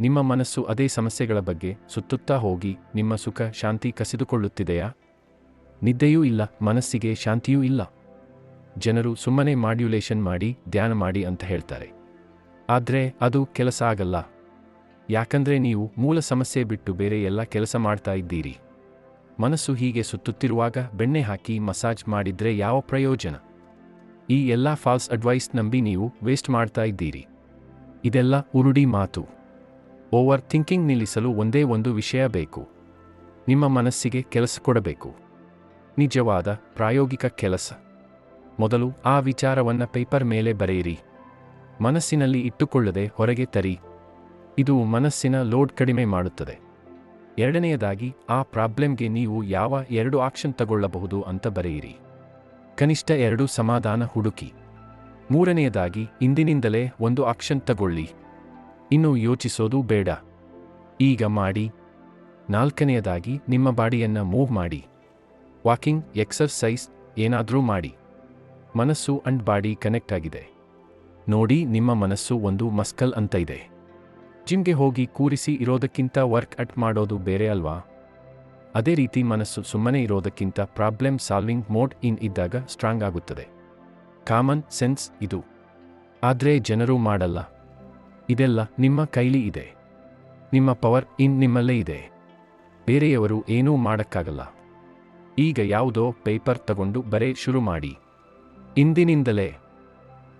ನಿಮ್ಮ ಮನಸ್ಸು ಅದೇ ಸಮಸ್ಯೆಗಳ ಬಗ್ಗೆ ಸುತ್ತುತ್ತಾ ಹೋಗಿ ನಿಮ್ಮ ಸುಖ, ಶಾಂತಿ ಕಸಿದುಕೊಳ್ಳುತ್ತಿದೆಯಾ? ನಿದ್ದೆಯೂ ಇಲ್ಲ, ಮನಸ್ಸಿಗೆ ಶಾಂತಿಯೂ ಇಲ್ಲ. ಜನರು ಸುಮ್ಮನೆ ಮಾಡ್ಯುಲೇಷನ್ ಮಾಡಿ, ಧ್ಯಾನ ಮಾಡಿ ಅಂತ ಹೇಳ್ತಾರೆ. ಆದ್ರೆ ಅದು ಕೆಲಸ ಆಗಲ್ಲ. ಯಾಕಂದ್ರೆ ನೀವು ಮೂಲ ಸಮಸ್ಯೆ ಬಿಟ್ಟು ಬೇರೆ ಎಲ್ಲ ಕೆಲಸ ಮಾಡ್ತಾ ಇದ್ದೀರಿ. ಮನಸ್ಸು ಹೀಗೆ ಸುತ್ತುತ್ತಿರುವಾಗ ಬೆಣ್ಣೆ ಹಾಕಿ ಮಸಾಜ್ ಮಾಡಿದ್ರೆ ಯಾವ ಪ್ರಯೋಜನ? ಈ ಎಲ್ಲ ಫಾಲ್ಸ್ ಅಡ್ವೈಸ್ ನಂಬಿ ನೀವು ವೇಸ್ಟ್ ಮಾಡ್ತಾ ಇದ್ದೀರಿ. ಇದೆಲ್ಲ ಉರುಡಿ ಮಾತು. ಓವರ್ ಥಿಂಕಿಂಗ್ ನಿಲ್ಲಿಸಲು ಒಂದೇ ಒಂದು ವಿಷಯ ಬೇಕು. ನಿಮ್ಮ ಮನಸ್ಸಿಗೆ ಕೆಲಸ ಕೊಡಬೇಕು. ನಿಜವಾದ ಪ್ರಾಯೋಗಿಕ ಕೆಲಸ. ಮೊದಲು ಆ ವಿಚಾರವನ್ನು ಪೇಪರ್ ಮೇಲೆ ಬರೆಯಿರಿ. ಮನಸ್ಸಿನಲ್ಲಿ ಇಟ್ಟುಕೊಳ್ಳದೆ ಹೊರಗೆ ತರಿ. ಇದು ಮನಸ್ಸಿನ ಲೋಡ್ ಕಡಿಮೆ ಮಾಡುತ್ತದೆ. ಎರಡನೆಯದಾಗಿ, ಆ ಪ್ರಾಬ್ಲಮ್ಗೆ ನೀವು ಯಾವ ಎರಡು ಆಕ್ಷನ್ ತಗೊಳ್ಳಬಹುದು ಅಂತ ಬರೆಯಿರಿ. ಕನಿಷ್ಠ ಎರಡು ಸಮಾಧಾನ ಹುಡುಕಿ. ಮೂರನೆಯದಾಗಿ, ಇಂದಿನಿಂದಲೇ ಒಂದು ಆಕ್ಷನ್ ತಗೊಳ್ಳಿ. ಇನ್ನು ಯೋಚಿಸೋದು ಬೇಡ. ಈಗ ಮಾಡಿ. ನಾಲ್ಕನೆಯದಾಗಿ ನಿಮ್ಮ ಬಾಡಿಯನ್ನು ಮೂವ್ ಮಾಡಿ. ವಾಕಿಂಗ್, ಎಕ್ಸರ್ಸೈಸ್, ಏನಾದರೂ ಮಾಡಿ. ಮನಸ್ಸು ಅಂಡ್ ಬಾಡಿ ಕನೆಕ್ಟ್ ಆಗಿದೆ. ನೋಡಿ ನಿಮ್ಮ ಮನಸ್ಸು ಒಂದು ಮಸ್ಕಲ್ ಅಂತ ಇದೆ. ಜಿಮ್ಗೆ ಹೋಗಿ ಕೂರಿಸಿ ಇರೋದಕ್ಕಿಂತ ವರ್ಕ್ ಔಟ್ ಮಾಡೋದು ಬೇರೆ ಅಲ್ವಾ? ಅದೇ ರೀತಿ ಮನಸ್ಸು ಸುಮ್ಮನೆ ಇರೋದಕ್ಕಿಂತ ಪ್ರಾಬ್ಲಮ್ ಸಾಲ್ವಿಂಗ್ ಮೋಡ್ ಇನ್ ಇದ್ದಾಗ ಸ್ಟ್ರಾಂಗ್ ಆಗುತ್ತದೆ. ಕಾಮನ್ ಸೆನ್ಸ್ ಇದು. ಆದರೆ ಜನರು ಮಾಡಲ್ಲ. ಇದೆಲ್ಲ ನಿಮ್ಮ ಕೈಲಿ ಇದೆ. ನಿಮ್ಮ ಪವರ್ ಇನ್ ನಿಮ್ಮಲ್ಲೇ ಇದೆ. ಬೇರೆಯವರು ಏನೂ ಮಾಡಕ್ಕಾಗಲ್ಲ. ಈಗ ಯಾವುದೋ ಪೇಪರ್ ತಗೊಂಡು ಬರೇ ಶುರು ಮಾಡಿ. ಇಂದಿನಿಂದಲೇ